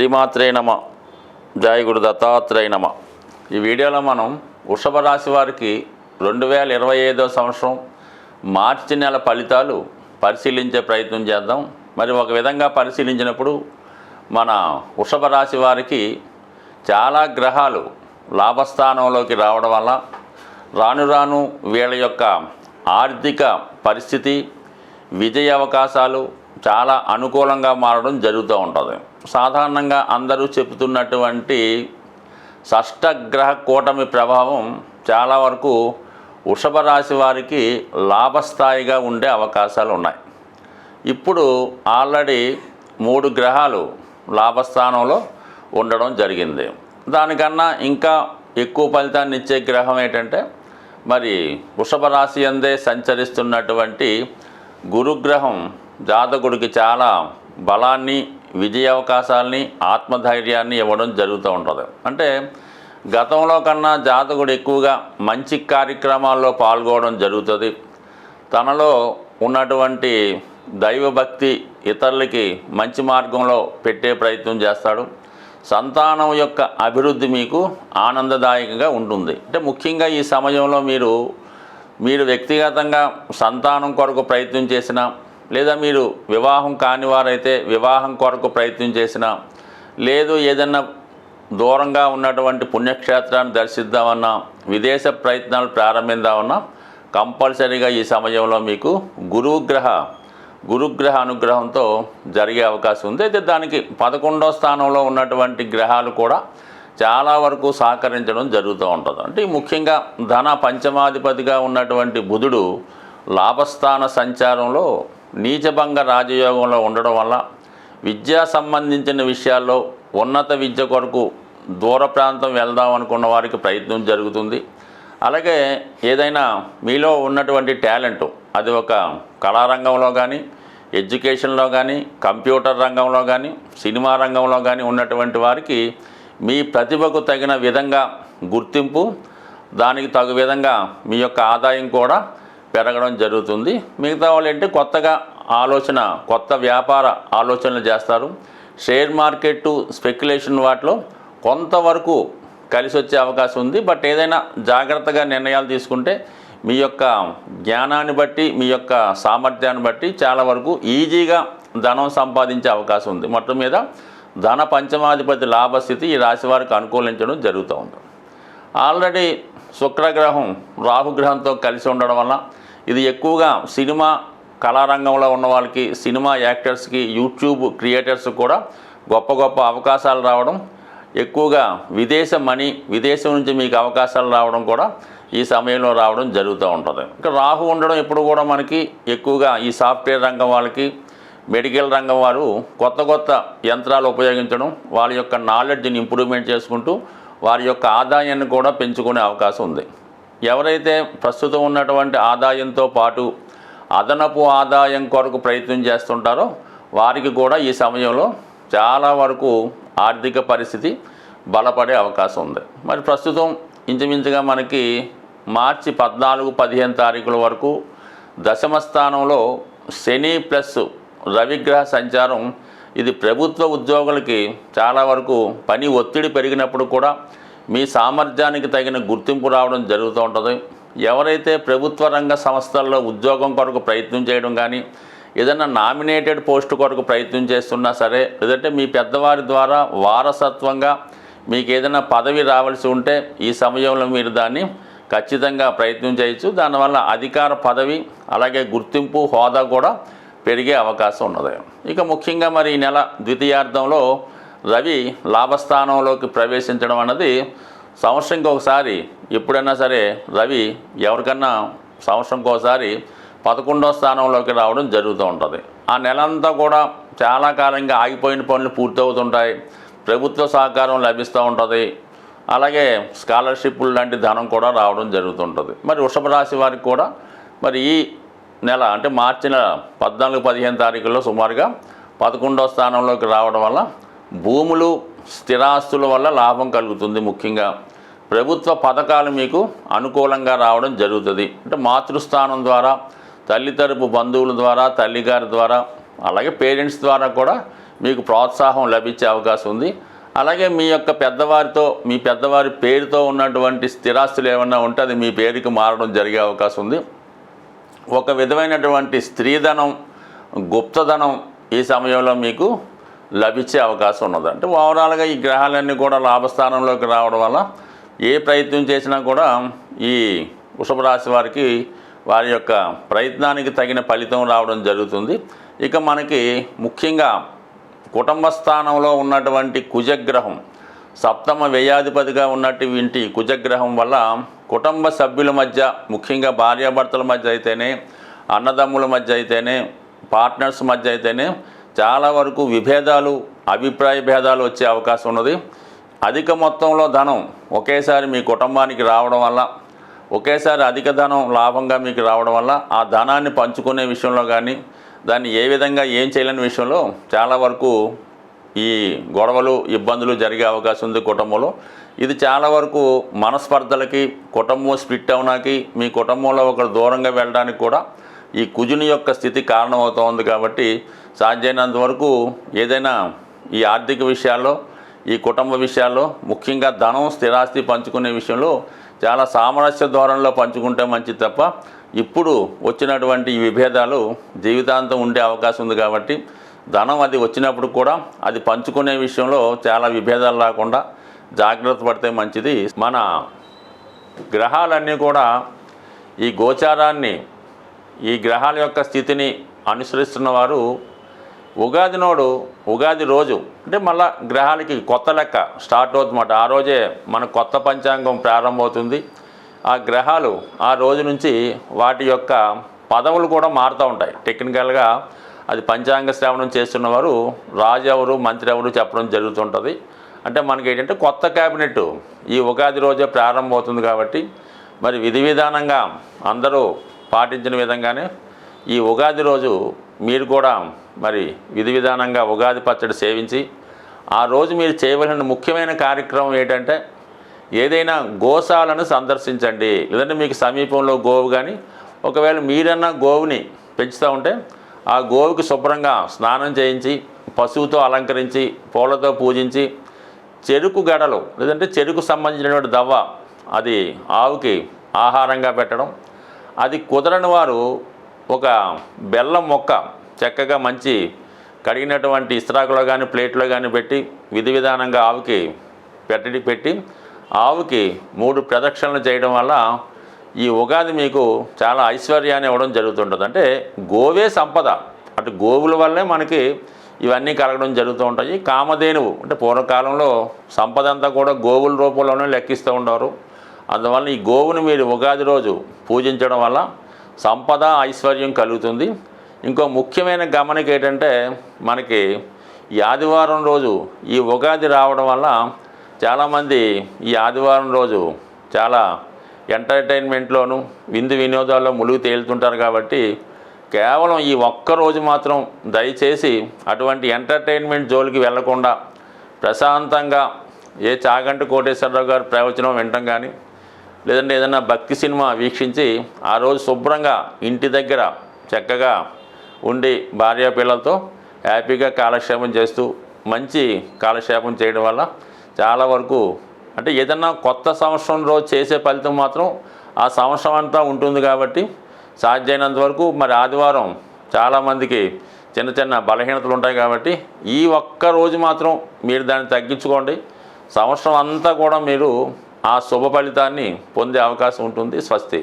శ్రీమాత్రే నమ. జయ దత్తాత్రేయ నమ. ఈ వీడియోలో మనం వృషభ రాశి వారికి రెండు వేల ఇరవై ఐదో సంవత్సరం మార్చి నెల ఫలితాలు పరిశీలించే ప్రయత్నం చేద్దాం. మరి ఒక విధంగా పరిశీలించినప్పుడు మన వృషభ రాశి వారికి చాలా గ్రహాలు లాభస్థానంలోకి రావడం వల్ల రాను రాను వీళ్ళ యొక్క ఆర్థిక పరిస్థితి విజయ అవకాశాలు చాలా అనుకూలంగా మారడం జరుగుతూ ఉంటుంది. సాధారణంగా అందరూ చెబుతున్నటువంటి షష్టగ్రహ కూటమి ప్రభావం చాలా వరకు వృషభ రాశి వారికి లాభస్థాయిగా ఉండే అవకాశాలు ఉన్నాయి. ఇప్పుడు ఆల్రెడీ మూడు గ్రహాలు లాభస్థానంలో ఉండడం జరిగింది. దానికన్నా ఇంకా ఎక్కువ ఫలితాన్ని ఇచ్చే గ్రహం ఏంటంటే మరి వృషభ రాశి అందే సంచరిస్తున్నటువంటి గురుగ్రహం జాతకుడికి చాలా బలాన్ని విజయ అవకాశాలని ఆత్మధైర్యాన్ని ఇవ్వడం జరుగుతూ ఉంటుంది. అంటే గతంలో కన్నా జాతకుడు ఎక్కువగా మంచి కార్యక్రమాల్లో పాల్గొనడం జరుగుతుంది. తనలో ఉన్నటువంటి దైవభక్తి ఇతరులకి మంచి మార్గంలో పెట్టే ప్రయత్నం చేస్తాడు. సంతానం యొక్క అభివృద్ధి మీకు ఆనందదాయకంగా ఉంటుంది. అంటే ముఖ్యంగా ఈ సమయంలో మీరు మీరు వ్యక్తిగతంగా సంతానం కొరకు ప్రయత్నం చేసినా లేదా మీరు వివాహం కాని వారైతే వివాహం కొరకు ప్రయత్నం చేసినా లేదు ఏదన్నా దూరంగా ఉన్నటువంటి పుణ్యక్షేత్రాన్ని దర్శిద్దామన్నా విదేశ ప్రయత్నాలు ప్రారంభిద్దామన్నా కంపల్సరీగా ఈ సమయంలో మీకు గురుగ్రహ గురుగ్రహ అనుగ్రహంతో జరిగే అవకాశం ఉంది. అయితే దానికి పదకొండో స్థానంలో ఉన్నటువంటి గ్రహాలు కూడా చాలా వరకు సహకరించడం జరుగుతూ ఉంటుంది. అంటే ముఖ్యంగా ధన పంచమాధిపతిగా ఉన్నటువంటి బుధుడు లాభస్థాన సంచారంలో నీచభంగ రాజయోగంలో ఉండడం వల్ల విద్యా సంబంధించిన విషయాల్లో ఉన్నత విద్య కొరకు దూర ప్రాంతం వెళ్దాం అనుకున్న వారికి ప్రయత్నం జరుగుతుంది. అలాగే ఏదైనా మీలో ఉన్నటువంటి టాలెంట్ అది ఒక కళారంగంలో కానీ ఎడ్యుకేషన్లో కానీ కంప్యూటర్ రంగంలో కానీ సినిమా రంగంలో కానీ ఉన్నటువంటి వారికి మీ ప్రతిభకు తగిన విధంగా గుర్తింపు దానికి తగు విధంగా మీ యొక్క ఆదాయం కూడా పెరగడం జరుగుతుంది. మిగతా వాళ్ళు ఏంటి కొత్తగా ఆలోచన కొత్త వ్యాపార ఆలోచనలు చేస్తారు. షేర్ మార్కెట్ స్పెక్యులేషన్ వాటిలో కొంతవరకు కలిసి వచ్చే అవకాశం ఉంది. బట్ ఏదైనా జాగ్రత్తగా నిర్ణయాలు తీసుకుంటే మీ యొక్క జ్ఞానాన్ని బట్టి మీ యొక్క సామర్థ్యాన్ని బట్టి చాలా వరకు ఈజీగా ధనం సంపాదించే అవకాశం ఉంది. మొత్తం మీద ధన పంచమాధిపతి లాభస్థితి ఈ రాశి వారికి అనుకూలించడం జరుగుతూ ఉంది ఆల్రెడీ శుక్రగ్రహం రాహుగ్రహంతో కలిసి ఉండడం వల్ల ఇది ఎక్కువగా సినిమా కళారంగంలో ఉన్న వాళ్ళకి సినిమా యాక్టర్స్కి యూట్యూబ్ క్రియేటర్స్ కూడా గొప్ప గొప్ప అవకాశాలు రావడం ఎక్కువగా విదేశ మనీ విదేశం నుంచి మీకు అవకాశాలు రావడం కూడా ఈ సమయంలో రావడం జరుగుతూ ఉంటుంది. ఇంకా రాహు ఉండడం ఎప్పుడు కూడా మనకి ఎక్కువగా ఈ సాఫ్ట్వేర్ రంగం వాళ్ళకి మెడికల్ రంగం వారు కొత్త కొత్త యంత్రాలు ఉపయోగించడం వాళ్ళ యొక్క నాలెడ్జ్ని ఇంప్రూవ్మెంట్ చేసుకుంటూ వారి యొక్క ఆదాయాన్ని కూడా పెంచుకునే అవకాశం ఉంది. ఎవరైతే ప్రస్తుతం ఉన్నటువంటి ఆదాయంతో పాటు అదనపు ఆదాయం కొరకు ప్రయత్నం చేస్తుంటారో వారికి కూడా ఈ సమయంలో చాలా వరకు ఆర్థిక పరిస్థితి బలపడే అవకాశం ఉంది. మరి ప్రస్తుతం ఇంచుమించుగా మనకి మార్చి పద్నాలుగు పదిహేను తారీఖుల వరకు దశమ స్థానంలో శని ప్లస్ రవిగ్రహ సంచారం ఇది ప్రభుత్వ ఉద్యోగులకి చాలా వరకు పని ఒత్తిడి పెరిగినప్పుడు కూడా మీ సామర్థ్యానికి తగిన గుర్తింపు రావడం జరుగుతూ ఉంటుంది. ఎవరైతే ప్రభుత్వ రంగ సంస్థల్లో ఉద్యోగం కొరకు ప్రయత్నం చేయడం కానీ ఏదైనా నామినేటెడ్ పోస్ట్ కొరకు ప్రయత్నం చేస్తున్నా సరే లేదంటే మీ పెద్దవారి ద్వారా వారసత్వంగా మీకు ఏదైనా పదవి రావాల్సి ఉంటే ఈ సమయంలో మీరు దాన్ని ఖచ్చితంగా ప్రయత్నం చేయొచ్చు. దానివల్ల అధికార పదవి అలాగే గుర్తింపు హోదా కూడా పెరిగే అవకాశం ఉన్నది. ఇక ముఖ్యంగా మరి ఈ నెల ద్వితీయార్థంలో రవి లాభస్థానంలోకి ప్రవేశించడం అన్నది సంవత్సరంకి ఒకసారి ఎప్పుడైనా సరే రవి ఎవరికన్నా సంవత్సరంకి ఒకసారి పదకొండో స్థానంలోకి రావడం జరుగుతూ ఉంటుంది. ఆ నెలంతా కూడా చాలా కాలంగా ఆగిపోయిన పనులు పూర్తవుతుంటాయి. ప్రభుత్వ సహకారం లభిస్తూ ఉంటుంది. అలాగే స్కాలర్షిప్లు లాంటి ధనం కూడా రావడం జరుగుతుంటుంది. మరి వృషభ రాశి వారికి కూడా మరి ఈ నెల అంటే మార్చి నెల పద్నాలుగు పదిహేను తారీఖుల్లో సుమారుగా పదకొండో స్థానంలోకి రావడం వల్ల భూములు స్థిరాస్తుల వల్ల లాభం కలుగుతుంది ముఖ్యంగా. ప్రభుత్వ పథకాలు మీకు అనుకూలంగా రావడం జరుగుతుంది. అంటే మాతృస్థానం ద్వారా తల్లి తరపు బంధువుల ద్వారా తల్లిగారి ద్వారా అలాగే పేరెంట్స్ ద్వారా కూడా మీకు ప్రోత్సాహం లభించే అవకాశం ఉంది. అలాగే మీ యొక్క పెద్దవారితో మీ పెద్దవారి పేరుతో ఉన్నటువంటి స్థిరాస్తులు ఏమన్నా ఉంటే అది మీ పేరుకి మారడం జరిగే అవకాశం ఉంది. ఒక విధమైనటువంటి స్త్రీధనం గుప్తధనం ఈ సమయంలో మీకు లభించే అవకాశం ఉన్నది. అంటే ఓవరాల్గా ఈ గ్రహాలన్నీ కూడా లాభస్థానంలోకి రావడం వల్ల ఏ ప్రయత్నం చేసినా కూడా ఈ వృషభ రాశి వారికి వారి యొక్క ప్రయత్నానికి తగిన ఫలితం రావడం జరుగుతుంది. ఇక మనకి ముఖ్యంగా కుటుంబ స్థానంలో ఉన్నటువంటి కుజగ్రహం సప్తమ వ్యయాధిపతిగా ఉన్నటువంటి కుజగ్రహం వల్ల కుటుంబ సభ్యుల మధ్య ముఖ్యంగా భార్యాభర్తల మధ్య అయితేనే అన్నదమ్ముల మధ్య అయితేనే పార్ట్నర్స్ మధ్య అయితేనే చాలా వరకు విభేదాలు అభిప్రాయ భేదాలు వచ్చే అవకాశం ఉన్నది. అధిక మొత్తంలో ధనం ఒకేసారి మీ కుటుంబానికి రావడం వల్ల ఒకేసారి అధిక ధనం లాభంగా మీకు రావడం వల్ల ఆ ధనాన్ని పంచుకునే విషయంలో కానీ దాన్ని ఏ విధంగా ఏం చేయలేని విషయంలో చాలా వరకు ఈ గొడవలు ఇబ్బందులు జరిగే అవకాశం ఉంది కుటుంబంలో. ఇది చాలా వరకు మనస్పర్ధలకి కుటుంబం స్ప్లిట్ అవడానికి మీ కుటుంబంలో ఒకరు దూరంగా వెళ్ళడానికి కూడా ఈ కుజుని యొక్క స్థితి కారణమవుతోంది కాబట్టి సాధ్యమైనంత వరకు ఏదైనా ఈ ఆర్థిక విషయాల్లో ఈ కుటుంబ విషయాల్లో ముఖ్యంగా ధనం స్థిరాస్తి పంచుకునే విషయంలో చాలా సామరస్య ధోరణిలో పంచుకుంటే మంచిది తప్ప ఇప్పుడు వచ్చినటువంటి ఈ విభేదాలు జీవితాంతం ఉండే అవకాశం ఉంది కాబట్టి ధనం అది వచ్చినప్పుడు కూడా అది పంచుకునే విషయంలో చాలా విభేదాలు రాకుండా జాగ్రత్త పడితే మంచిది. మన గ్రహాలన్నీ కూడా ఈ గోచారాన్ని ఈ గ్రహాల యొక్క స్థితిని అనుసరిస్తున్న వారు ఉగాది నోడు ఉగాది రోజు అంటే మళ్ళా గ్రహాలకి కొత్త లెక్క స్టార్ట్ అవుతుందన్నమాట. ఆ రోజే మన కొత్త పంచాంగం ప్రారంభమవుతుంది. ఆ గ్రహాలు ఆ రోజు నుంచి వాటి యొక్క పదవులు కూడా మారుతూ ఉంటాయి. టెక్నికల్గా అది పంచాంగ శ్రవణం చేస్తున్నవారు రాజు ఎవరు మంత్రి ఎవరు చెప్పడం జరుగుతుంటుంది. అంటే మనకి ఏంటంటే కొత్త క్యాబినెట్ ఈ ఉగాది రోజే ప్రారంభమవుతుంది కాబట్టి మరి విధి విధానంగా అందరూ పాటించిన విధంగానే ఈ ఉగాది రోజు మీరు కూడా మరి విధి విధానంగా ఉగాది పచ్చడి సేవించి ఆ రోజు మీరు చేయవలసిన ముఖ్యమైన కార్యక్రమం ఏంటంటే ఏదైనా గోశాలను సందర్శించండి. లేదంటే మీకు సమీపంలో గోవు కానీ ఒకవేళ మీరన్నా గోవుని పెంచుతూ ఉంటే ఆ గోవుకి శుభ్రంగా స్నానం చేయించి పశువుతో అలంకరించి పూలతో పూజించి చెరుకు గడలు లేదంటే చెరుకు సంబంధించినటువంటి దవ్వ అది ఆవుకి ఆహారంగా పెట్టడం అది కుదరని వారు ఒక బెల్లం మొక్క చక్కగా మంచి కడిగినటువంటి ఇస్త్రాకులో కానీ ప్లేట్లో కానీ పెట్టి విధి విధానంగా ఆవుకి పెట్టడి పెట్టి ఆవుకి మూడు ప్రదక్షిణలు చేయడం వల్ల ఈ ఉగాది మీకు చాలా ఐశ్వర్యాన్ని ఇవ్వడం జరుగుతుంటుంది. అంటే గోవే సంపద. అటు గోవుల వల్లే మనకి ఇవన్నీ కలగడం జరుగుతూ ఉంటాయి. కామధేనువు. అంటే పూర్వకాలంలో సంపద అంతా కూడా గోవుల రూపంలోనే లెక్కిస్తూ ఉండేవారు. అందువల్ల ఈ గోవుని మీరు ఉగాది రోజు పూజించడం వల్ల సంపద ఐశ్వర్యం కలుగుతుంది. ఇంకో ముఖ్యమైన గమనిక ఏంటంటే మనకి ఈ ఆదివారం రోజు ఈ ఉగాది రావడం వల్ల చాలామంది ఈ ఆదివారం రోజు చాలా ఎంటర్టైన్మెంట్లోను విందు వినోదాల్లో ములుగు తేలుతుంటారు కాబట్టి కేవలం ఈ ఒక్కరోజు మాత్రం దయచేసి అటువంటి ఎంటర్టైన్మెంట్ జోలికి వెళ్ళకుండా ప్రశాంతంగా ఏ చాగంటి కోటేశ్వరరావు గారి ప్రవచనం వినటం కానీ లేదంటే ఏదైనా భక్తి సినిమా వీక్షించి ఆ రోజు శుభ్రంగా ఇంటి దగ్గర చక్కగా ఉండి భార్య పిల్లలతో హ్యాపీగా కాలక్షేపం చేస్తూ మంచి కాలక్షేపం చేయడం వల్ల చాలా వరకు అంటే ఏదన్నా కొత్త సంవత్సరం రోజు చేసే ఫలితం మాత్రం ఆ సంవత్సరం అంతా ఉంటుంది కాబట్టి సాధ్యమైనంత వరకు మరి ఆదివారం చాలామందికి చిన్న చిన్న బలహీనతలు ఉంటాయి కాబట్టి ఈ ఒక్క రోజు మాత్రం మీరు దాన్ని తగ్గించుకోండి. సంవత్సరం అంతా కూడా మీరు ఆ శుభ ఫలితాన్ని పొందే అవకాశం ఉంటుంది స్వస్తి.